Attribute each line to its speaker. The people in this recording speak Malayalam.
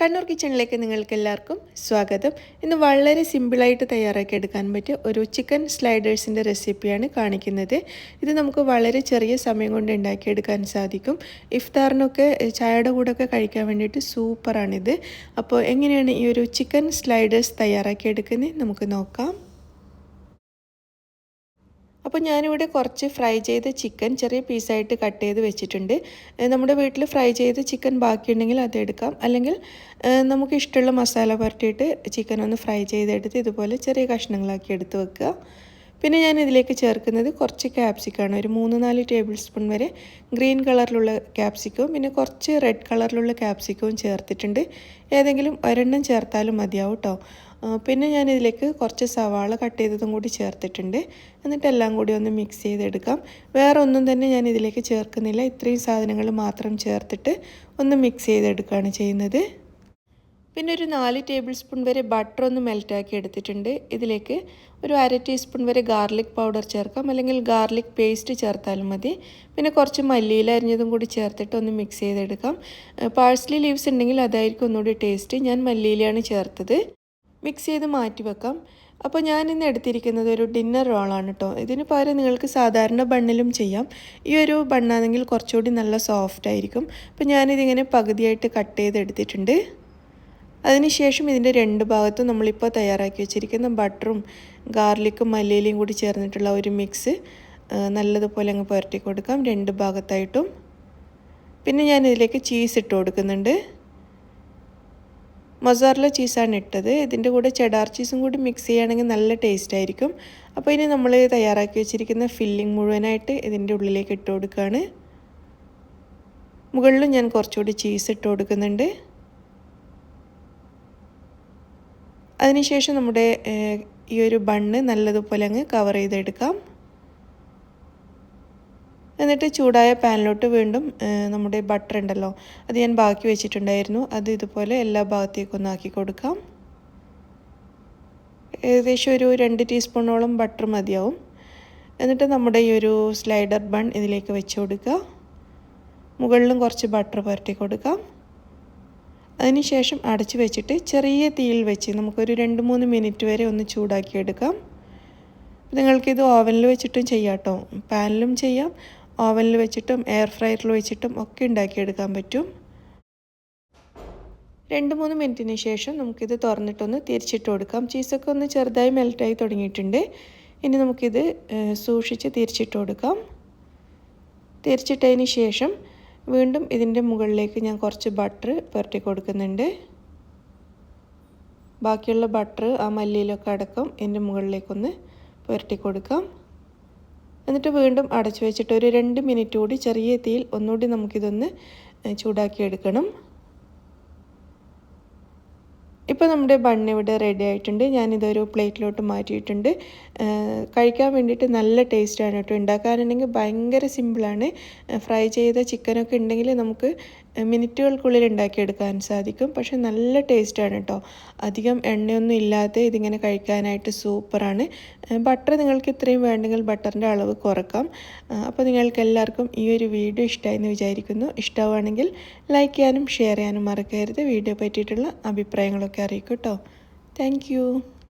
Speaker 1: കണ്ണൂർ കിച്ചണിലേക്ക് നിങ്ങൾക്ക് എല്ലാവർക്കും സ്വാഗതം. ഇന്ന് വളരെ സിമ്പിളായിട്ട് തയ്യാറാക്കി എടുക്കാൻ പറ്റിയ ഒരു ചിക്കൻ സ്ലൈഡേഴ്സിന്റെ റെസിപ്പിയാണ് കാണിക്കുന്നത്. ഇത് നമുക്ക് വളരെ ചെറിയ സമയം കൊണ്ട് ഉണ്ടാക്കിയെടുക്കാൻ സാധിക്കും. ഇഫ്താറിനൊക്കെ ചായയുടെ കൂടെയൊക്കെ കഴിക്കാൻ വേണ്ടിയിട്ട് സൂപ്പറാണിത്. അപ്പോൾ എങ്ങനെയാണ് ഈ ഒരു ചിക്കൻ സ്ലൈഡേഴ്സ് തയ്യാറാക്കി എടുക്കുന്നത്? നമുക്ക് നോക്കാം. അപ്പോൾ ഞാനിവിടെ കുറച്ച് ഫ്രൈ ചെയ്ത ചിക്കൻ ചെറിയ പീസായിട്ട് കട്ട് ചെയ്ത് വെച്ചിട്ടുണ്ട്. നമ്മുടെ വീട്ടിൽ ഫ്രൈ ചെയ്ത ചിക്കൻ ബാക്കിയുണ്ടെങ്കിൽ അത് എടുക്കാം. അല്ലെങ്കിൽ നമുക്ക് ഇഷ്ടമുള്ള മസാല പുരട്ടിയിട്ട് ചിക്കൻ ഒന്ന് ഫ്രൈ ചെയ്തെടുത്ത് ഇതുപോലെ ചെറിയ കഷ്ണങ്ങളാക്കി എടുത്ത് വെക്കുക. പിന്നെ ഞാൻ ഇതിലേക്ക് ചേർക്കുന്നത് കുറച്ച് ക്യാപ്സിക്കാണ് ഒരു മൂന്ന് നാല് ടേബിൾ സ്പൂൺ വരെ ഗ്രീൻ കളറിലുള്ള ക്യാപ്സിക്കവും പിന്നെ കുറച്ച് റെഡ് കളറിലുള്ള ക്യാപ്സിക്കവും ചേർത്തിട്ടുണ്ട്. ഏതെങ്കിലും ഒരെണ്ണം ചേർത്താലും മതിയാവും കേട്ടോ പിന്നെ ഞാൻ ഇതിലേക്ക് കുറച്ച് സവാള കട്ട് ചെയ്തതും കൂടി ചേർത്തിട്ടുണ്ട്. എന്നിട്ട് എല്ലാം കൂടി ഒന്ന് മിക്സ് ചെയ്തെടുക്കാം. വേറെ ഒന്നും തന്നെ ഞാൻ ഇതിലേക്ക് ചേർക്കുന്നില്ല. ഇത്രയും സാധനങ്ങൾ മാത്രം ചേർത്തിട്ട് ഒന്ന് മിക്സ് ചെയ്തെടുക്കുകയാണ് ചെയ്യുന്നത്. പിന്നെ ഒരു നാല് ടേബിൾ സ്പൂൺ വരെ ബട്ടർ ഒന്ന് മെൽറ്റാക്കി എടുത്തിട്ടുണ്ട്. ഇതിലേക്ക് ഒരു അര ടീസ്പൂൺ വരെ ഗാർലിക് പൗഡർ ചേർക്കാം. അല്ലെങ്കിൽ ഗാർലിക് പേസ്റ്റ് ചേർത്താലും മതി. പിന്നെ കുറച്ച് മല്ലിയില അരിഞ്ഞതും കൂടി ചേർത്തിട്ട് ഒന്ന് മിക്സ് ചെയ്തെടുക്കാം. പാഴ്സലി ലീവ്സ് ഉണ്ടെങ്കിൽ അതായിരിക്കും ഒന്നുകൂടി ടേസ്റ്റ് ഞാൻ മല്ലിയിലയാണ് ചേർത്തത്. മിക്സ് ചെയ്ത് മാറ്റി വെക്കാം. അപ്പോൾ ഞാൻ ഇന്ന് എടുത്തിരിക്കുന്നത് ഒരു ഡിന്നർ റോളാണ് കേട്ടോ. ഇതിന് പകരം നിങ്ങൾക്ക് സാധാരണ ബണ്ണിലും ചെയ്യാം. ഈ ഒരു ബണ്ണാണെങ്കിൽ കുറച്ചുകൂടി നല്ല സോഫ്റ്റ് ആയിരിക്കും. അപ്പോൾ ഞാനിതിങ്ങനെ പകുതിയായിട്ട് കട്ട് ചെയ്തെടുത്തിട്ടുണ്ട്. അതിനുശേഷം ഇതിന്റെ രണ്ട് ഭാഗത്തും നമ്മളിപ്പോൾ തയ്യാറാക്കി വെച്ചിരിക്കുന്ന ബട്ടറും ഗാർലിക്കും മല്ലിയിലയും കൂടി ചേർന്നിട്ടുള്ള ഒരു മിക്സ് നല്ലതുപോലെ അങ്ങ് പുരട്ടി കൊടുക്കാം രണ്ട് ഭാഗത്തായിട്ടും. പിന്നെ ഞാൻ ഇതിലേക്ക് ചീസ് ഇട്ട് കൊടുക്കുന്നുണ്ട്. മൊസാറില ചീസാണ് ഇട്ടത്. ഇതിന്റെ കൂടെ ചെഡാർ ചീസും കൂടി മിക്സ് ചെയ്യുകയാണെങ്കിൽ നല്ല ടേസ്റ്റ് ആയിരിക്കും. അപ്പോൾ ഇനി നമ്മൾ തയ്യാറാക്കി വെച്ചിരിക്കുന്ന ഫില്ലിംഗ് മുഴുവനായിട്ട് ഇതിന്റെ ഉള്ളിലേക്ക് ഇട്ട് കൊടുക്കുകയാണ്. മുകളിലും ഞാൻ കുറച്ചുകൂടി ചീസ് ഇട്ട് കൊടുക്കുന്നുണ്ട്. അതിനുശേഷം നമ്മുടെ ഈ ഒരു ബണ്ണ് നല്ലതുപോലെ അങ്ങ് കവർ ചെയ്തെടുക്കാം. എന്നിട്ട് ചൂടായ പാനിലോട്ട് വീണ്ടും നമ്മുടെ ബട്ടർ ഉണ്ടല്ലോ അത് ഞാൻ ബാക്കി വെച്ചിട്ടുണ്ടായിരുന്നു. അത് ഇതുപോലെ എല്ലാ ഭാഗത്തേക്കും ആക്കി കൊടുക്കാം. ഏകദേശം ഒരു രണ്ട് ടീസ്പൂണോളം ബട്ടർ മതിയാവും. എന്നിട്ട് നമ്മുടെ ഈ ഒരു സ്ലൈഡർ ബൺ ഇതിലേക്ക് വെച്ച് കൊടുക്കുക. മുകളിലും കുറച്ച് ബട്ടർ പുരട്ടി കൊടുക്കാം. അതിനുശേഷം അടച്ചു വെച്ചിട്ട് ചെറിയ തീയിൽ വെച്ച് നമുക്കൊരു രണ്ട് മൂന്ന് മിനിറ്റ് വരെ ഒന്ന് ചൂടാക്കിയെടുക്കാം നിങ്ങൾക്കിത് ഓവനിൽ വെച്ചിട്ടും ചെയ്യാം കേട്ടോ പാനിലും ചെയ്യാം. ഓവനിൽ വെച്ചിട്ടും എയർ ഫ്രയറിൽ വെച്ചിട്ടും ഒക്കെ ഉണ്ടാക്കിയെടുക്കാൻ പറ്റും. രണ്ട് മൂന്ന് മിനിറ്റിന് ശേഷം നമുക്കിത് തുറന്നിട്ടൊന്ന് തിരിച്ചിട്ട് കൊടുക്കാം. ചീസൊക്കെ ഒന്ന് ചെറുതായി മെൽറ്റായി തുടങ്ങിയിട്ടുണ്ട്. ഇനി നമുക്കിത് സൂക്ഷിച്ച് തിരിച്ചിട്ട് കൊടുക്കാം. തിരിച്ചിട്ടതിന് ശേഷം വീണ്ടും ഇതിന്റെ മുകളിലേക്ക് ഞാൻ കുറച്ച് ബട്ടർ പുരട്ടി കൊടുക്കുന്നുണ്ട്. ബാക്കിയുള്ള ബട്ടർ ആ മല്ലിയിലൊക്കെ അടക്കം ഇതിന്റെ മുകളിലേക്കൊന്ന് പുരട്ടി കൊടുക്കാം. എന്നിട്ട് വീണ്ടും അടച്ചു വെച്ചിട്ട് ഒരു രണ്ട് മിനിറ്റ് കൂടി ചെറിയ തീയിൽ ഒന്നുകൂടി നമുക്കിതൊന്ന് ചൂടാക്കി എടുക്കണം. ഇപ്പോൾ നമ്മുടെ ബണ്ണ് ഇവിടെ റെഡി ആയിട്ടുണ്ട്. ഞാനിതൊരു പ്ലേറ്റിലോട്ട് മാറ്റിയിട്ടുണ്ട്. കഴിക്കാൻ വേണ്ടിയിട്ട് നല്ല ടേസ്റ്റാണ് കേട്ടോ. ഉണ്ടാക്കാനുണ്ടെങ്കിൽ ഭയങ്കര സിമ്പിളാണ് ഫ്രൈ ചെയ്ത ചിക്കനൊക്കെ ഉണ്ടെങ്കിൽ നമുക്ക് മിനിറ്റുകൾക്കുള്ളിൽ ഉണ്ടാക്കിയെടുക്കാൻ സാധിക്കും. പക്ഷെ നല്ല ടേസ്റ്റാണ് കേട്ടോ. അധികം എണ്ണയൊന്നും ഇല്ലാതെ ഇതിങ്ങനെ കഴിക്കാനായിട്ട് സൂപ്പറാണ്. ബട്ടർ നിങ്ങൾക്ക് ഇത്രയും വേണ്ടെങ്കിൽ ബട്ടറിന്റെ അളവ് കുറക്കാം. അപ്പോൾ നിങ്ങൾക്ക് എല്ലാവർക്കും ഈ ഒരു വീഡിയോ ഇഷ്ടമായെന്ന് വിചാരിക്കുന്നു. ഇഷ്ടമാണെങ്കിൽ ലൈക്ക് ചെയ്യാനും ഷെയർ ചെയ്യാനും മറക്കരുത്. വീഡിയോ പറ്റിയിട്ടുള്ള അഭിപ്രായങ്ങളൊക്കെ അറിയിക്കും കേട്ടോ. താങ്ക്